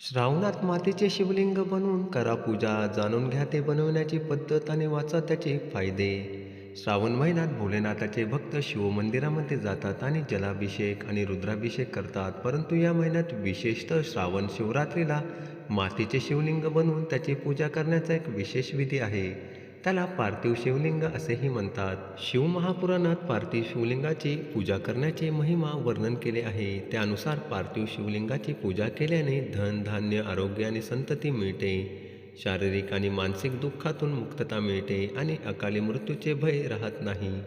श्रावणात मातीचे शिवलिंग बनवून करा पूजा जाणून घ्या ते बनवण्याची पद्धत आणि वाचा त्याचे फायदे. श्रावण महिन्यात भोलेनाथाचे भक्त शिवमंदिरामध्ये जातात आणि जलाभिषेक आणि रुद्राभिषेक करतात. परंतु या महिन्यात विशेषतः श्रावण शिवरात्रीला मातीचे शिवलिंग बनवून त्याची पूजा करण्याचा एक विशेष विधी आहे. त्याला पार्थिव शिवलिंग असेही म्हणतात. शिवमहापुराणात पार्थिव शिवलिंगाची पूजा करण्याची महिमा वर्णन केले आहे. त्यानुसार पार्थिव शिवलिंगाची पूजा केल्याने धन धान्य आरोग्य आणि संतती मिळते. शारीरिक आणि मानसिक दुःखातून मुक्तता मिळते आणि अकाली मृत्यूचे भय राहत नाही.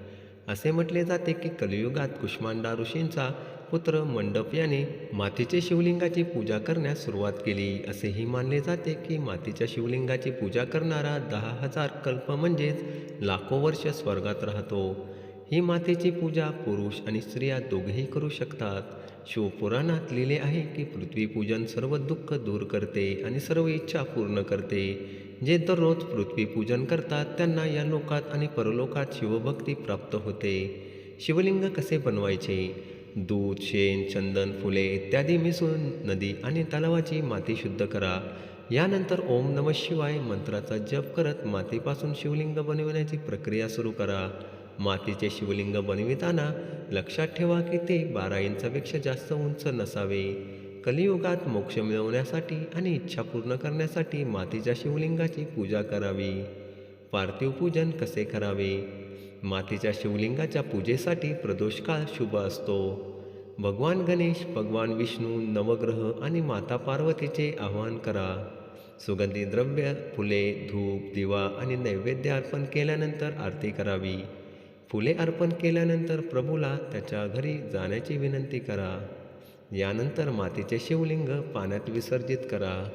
असे म्हटले जाते की कलियुगात कुष्मांडा ऋषींचा पुत्र मंडप याने मातीचे शिवलिंगाची पूजा करण्यास सुरुवात केली. असेही मानले जाते की मातीच्या शिवलिंगाची पूजा करणारा दहा हजार कल्प म्हणजेच लाखो वर्ष स्वर्गात राहतो. ही मातेची पूजा पुरुष आणि स्त्रिया दोघेही करू शकतात. शिवपुराणात लिहिले आहे की पृथ्वीपूजन सर्व दुःख दूर करते आणि सर्व इच्छा पूर्ण करते. जे दररोज पृथ्वीपूजन करतात त्यांना या लोकात आणि परलोकात शिवभक्ती प्राप्त होते. शिवलिंग कसे बनवायचे? दूध शेण चंदन फुले इत्यादी मिसळून नदी आणि तलावाची माती शुद्ध करा. यानंतर ओम नम शिवाय मंत्राचा जप करत मातीपासून शिवलिंग बनविण्याची प्रक्रिया सुरू करा. मातीचे शिवलिंग बनविताना लक्षात ठेवा की ते बारा इंचापेक्षा जास्त उंच नसावे. कलियुगात मोक्ष मिळवण्यासाठी आणि इच्छा पूर्ण करण्यासाठी मातीच्या शिवलिंगाची पूजा करावी. पार्थिव पूजन कसे करावे? मातीच्या शिवलिंगाच्या पूजेसाठी प्रदोषकाळ शुभ असतो. भगवान गणेश भगवान विष्णू नवग्रह आणि माता पार्वतीचे आवाहन करा. सुगंधी द्रव्य फुले धूप दिवा आणि नैवेद्य अर्पण केल्यानंतर आरती करावी. फुले अर्पण केल्यानंतर प्रभूला त्याच्या घरी जाण्याची विनंती करा. यानंतर मातीचे शिवलिंग पाण्यात विसर्जित करा.